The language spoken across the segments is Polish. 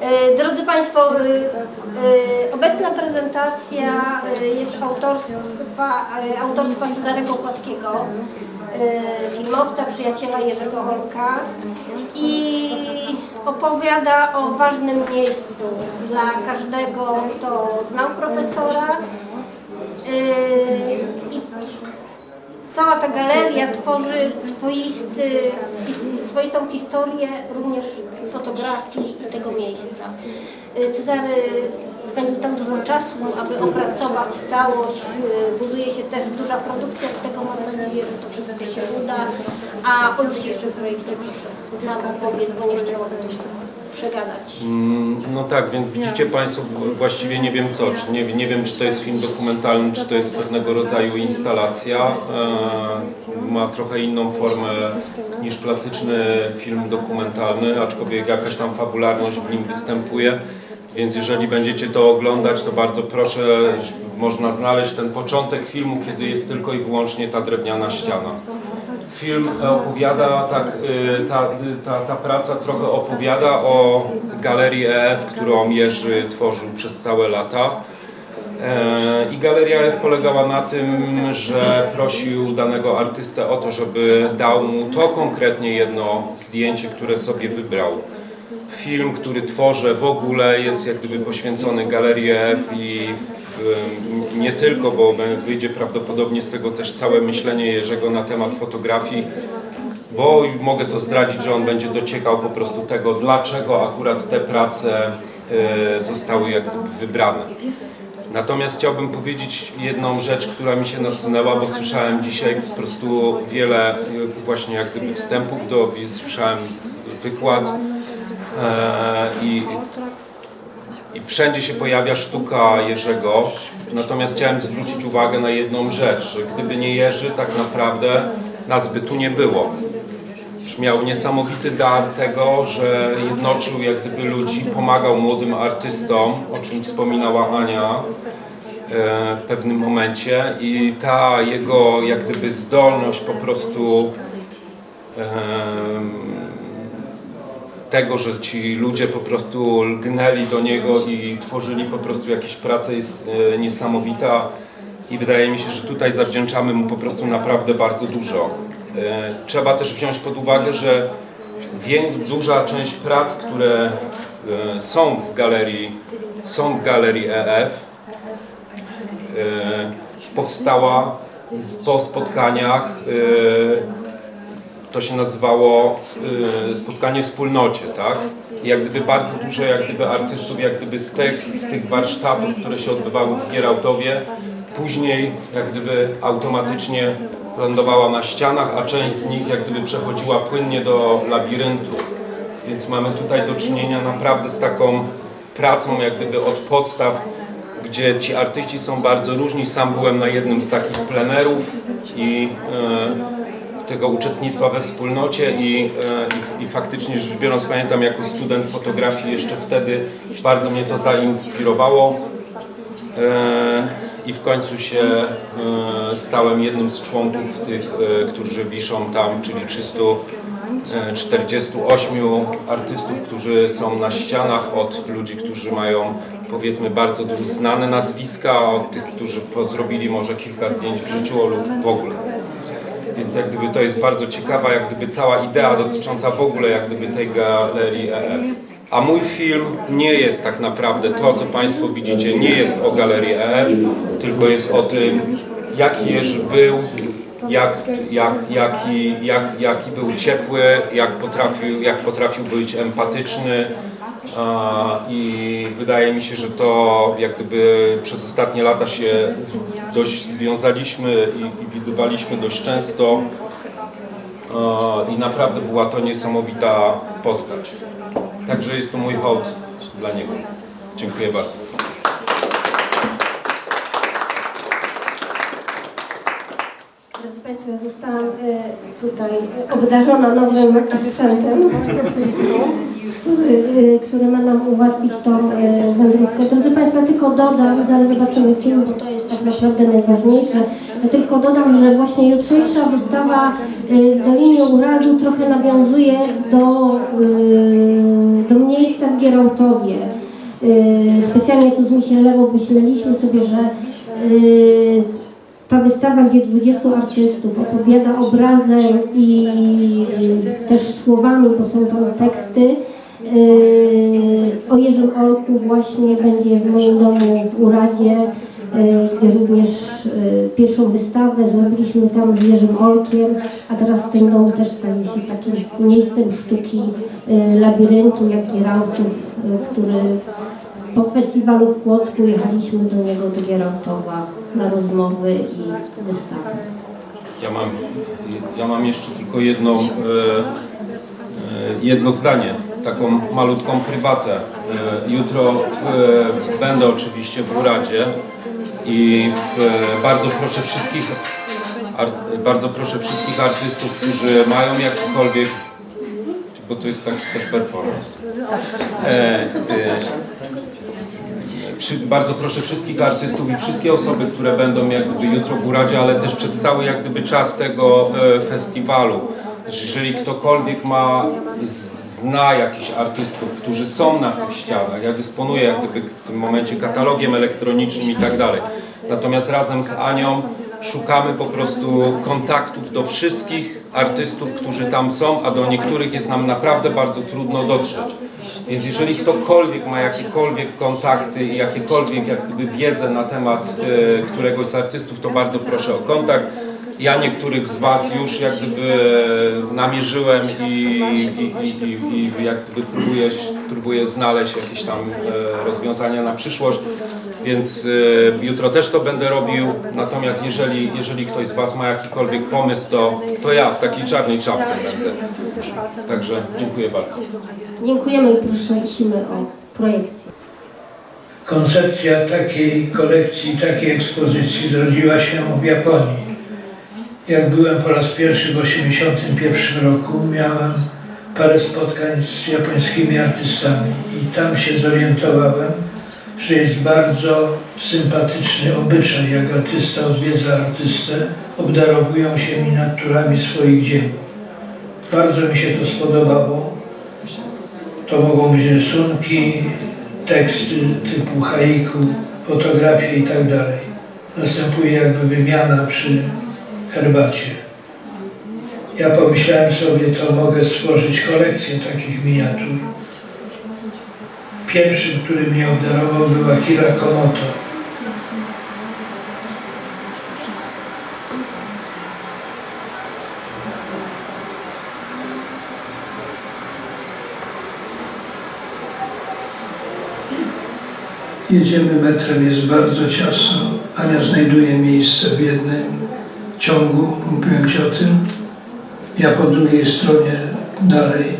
E, Drodzy Państwo, e, e, obecna prezentacja jest autorstwa, autorstwa Cezarego Kładkiego, filmowca, przyjaciela Jerzego Olka i opowiada o ważnym miejscu dla każdego, kto znał profesora. I Cała ta galeria tworzy swoisty, swoistą historię również fotografii tego miejsca. Cezary spędził tam dużo czasu, aby opracować całość. Buduje się też duża produkcja z tego. Mam nadzieję, że to wszystko się uda. A o dzisiejszym projekcie proszę sam opowiedz, bo nie chciałabym przegadać. Mm, No tak, więc widzicie Państwo właściwie nie wiem co, czy nie, nie wiem czy to jest film dokumentalny, czy to jest pewnego rodzaju instalacja. E, ma trochę inną formę niż klasyczny film dokumentalny, aczkolwiek jakaś tam fabularność w nim występuje. Więc jeżeli będziecie to oglądać, to bardzo proszę, można znaleźć ten początek filmu, kiedy jest tylko i wyłącznie ta drewniana ściana. Film opowiada, tak, y, ta, ta, ta praca trochę opowiada o galerii EF, którą Jerzy tworzył przez całe lata. E, I Galeria EF polegała na tym, że prosił danego artystę o to, żeby dał mu to konkretnie jedno zdjęcie, które sobie wybrał. Film, który tworzę w ogóle jest jak gdyby poświęcony Galerii EF i y, nie tylko, bo wyjdzie prawdopodobnie z tego też całe myślenie Jerzego na temat fotografii, bo mogę to zdradzić, że on będzie dociekał po prostu tego, dlaczego akurat te prace y, zostały jak gdyby wybrane. Natomiast chciałbym powiedzieć jedną rzecz, która mi się nasunęła, bo słyszałem dzisiaj po prostu wiele y, właśnie jak gdyby wstępów do, słyszałem wykład e, i, i wszędzie się pojawia sztuka Jerzego. Natomiast chciałem zwrócić uwagę na jedną rzecz, gdyby nie Jerzy, tak naprawdę nas by tu nie było. Miał niesamowity dar tego, że jednoczył jak gdyby ludzi, pomagał młodym artystom, o czym wspominała Ania e, w pewnym momencie i ta jego jak gdyby zdolność po prostu tego, że ci ludzie po prostu lgnęli do niego i tworzyli po prostu jakieś prace jest e, niesamowita i wydaje mi się, że tutaj zawdzięczamy mu po prostu naprawdę bardzo dużo. E, Trzeba też wziąć pod uwagę, że duża część prac, które e, są w galerii, są w galerii EF, powstała po spotkaniach to się nazywało y, spotkanie w wspólnocie, tak? I jak gdyby bardzo dużo jak gdyby artystów, jak gdyby z tych, z tych warsztatów, które się odbywały w Gierałtowie, później jak gdyby automatycznie lądowała na ścianach, a część z nich jak gdyby przechodziła płynnie do labiryntu. Więc mamy tutaj do czynienia naprawdę z taką pracą jak gdyby od podstaw, gdzie ci artyści są bardzo różni. Sam byłem na jednym z takich plenerów i e, tego uczestnictwa we wspólnocie i, e, i, i faktycznie rzecz biorąc pamiętam jako student fotografii jeszcze wtedy bardzo mnie to zainspirowało e, i w końcu się e, stałem jednym z członków tych, którzy wiszą tam, czyli 348 artystów, którzy są na ścianach od ludzi, którzy mają powiedzmy bardzo znane nazwiska, od tych, którzy zrobili może kilka zdjęć w życiu lub w ogóle. Więc jak gdyby to jest bardzo ciekawa, jak gdyby cała idea dotycząca w ogóle jak gdyby tej galerii EF. A mój film nie jest tak naprawdę to, co Państwo widzicie, nie jest o galerii EF, tylko jest o tym, jaki Jerzy był, jak, jak, jaki, jak, jaki był ciepły, jak potrafił, jak potrafił być empatyczny. A, I wydaje mi się, że to jak gdyby przez ostatnie lata się dość związaliśmy i, i widywaliśmy dość często. A, I naprawdę była to niesamowita postać. Także jest to mój hołd dla niego. Dziękuję bardzo. Drodzy Państwo, zostałam e, tutaj obdarzona nowym sprzętem. który, y, który ma nam ułatwić tą y, wędrówkę. Drodzy Państwo, tylko dodam, zaraz zobaczymy film, bo to jest tak naprawdę najważniejsze. Tylko dodam, że właśnie jutrzejsza wystawa y, w Dolinie Uradu trochę nawiązuje do, y, do miejsca w Gierałtowie. Y, Specjalnie tu z Misielewą myśleliśmy sobie, że y, ta wystawa, gdzie 20 artystów opowiada obrazem i y, też słowami, bo są tam teksty, y, o Jerzym Olku właśnie będzie w moim domu w Uradzie, y, gdzie również y, pierwszą wystawę zrobiliśmy tam z Jerzym Olkiem, a teraz ten dom też staje się takim miejscem sztuki labiryntu, jak Gierałtów, y, który po festiwalu w Płocku jechaliśmy do niego do Gierałtowa na rozmowy i wystawy. Ja mam, ja mam jeszcze tylko jedną, jedno zdanie, taką malutką prywatę. E, jutro w, e, będę oczywiście w Uradzie i w, e, bardzo proszę wszystkich ar, bardzo proszę wszystkich artystów, którzy mają jakikolwiek bo to jest tak też performance. E, e, Wszy- bardzo proszę wszystkich artystów i wszystkie osoby, które będą jak gdyby jutro w Uradzie, ale też przez cały jak gdyby czas tego e, festiwalu. Że Jeżeli ktokolwiek ma, z- zna jakichś artystów, którzy są na tych ścianach, ja dysponuję jak gdyby w tym momencie katalogiem elektronicznym i tak dalej. Natomiast razem z Anią szukamy po prostu kontaktów do wszystkich artystów, którzy tam są, a do niektórych jest nam naprawdę bardzo trudno dotrzeć. Więc jeżeli ktokolwiek ma jakiekolwiek kontakty i jakiekolwiek jak gdyby wiedzę na temat e, któregoś z artystów, to bardzo proszę o kontakt. Ja niektórych z Was już jak gdyby namierzyłem i, i, i, i, i jak gdyby próbuję, próbuję znaleźć jakieś tam e, rozwiązania na przyszłość. Więc e, jutro też to będę robił. Natomiast jeżeli, jeżeli ktoś z Was ma jakikolwiek pomysł, to, to ja w takiej czarnej czapce będę. Także dziękuję bardzo. Dziękujemy i prosimy o projekcję. Koncepcja takiej kolekcji, takiej ekspozycji zrodziła się w Japonii. Jak byłem po raz pierwszy w 1981 roku, miałem parę spotkań z japońskimi artystami i tam się zorientowałem, że jest bardzo sympatyczny obyczaj, jak artysta odwiedza artystę, obdarowują się miniaturami swoich dzieł. Bardzo mi się to spodobało. To mogą być rysunki, teksty typu haiku, fotografie i tak dalej. Następuje jakby wymiana przy herbacie. Ja pomyślałem sobie, to mogę stworzyć kolekcję takich miniatur. Pierwszym, który mnie obdarował był Akira Komoto. Jedziemy metrem, jest bardzo ciasno. Ania znajduje miejsce w jednym ciągu, mówiłem Ci o tym. Ja po drugiej stronie dalej.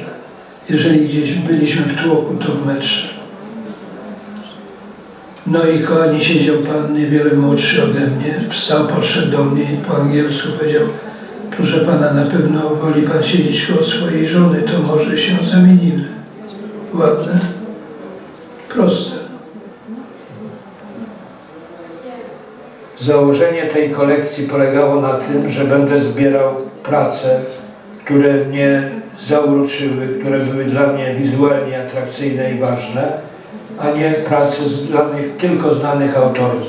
Jeżeli gdzieś byliśmy w tłoku, to w metrze. No i koło Ani siedział pan niewiele młodszy ode mnie. Wstał, podszedł do mnie i po angielsku powiedział Proszę pana, na pewno woli pan siedzieć koło swojej żony, to może się zamienimy. Ładne? Proste. Założenie tej kolekcji polegało na tym, że będę zbierał prace, które mnie zauroczyły, które były dla mnie wizualnie atrakcyjne i ważne, a nie prace z danych, tylko znanych autorów.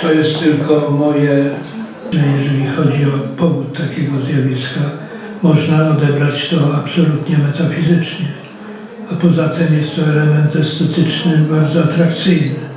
To jest tylko moje, że jeżeli chodzi o powód takiego zjawiska, można odebrać to absolutnie metafizycznie. A poza tym jest to element estetyczny bardzo atrakcyjny.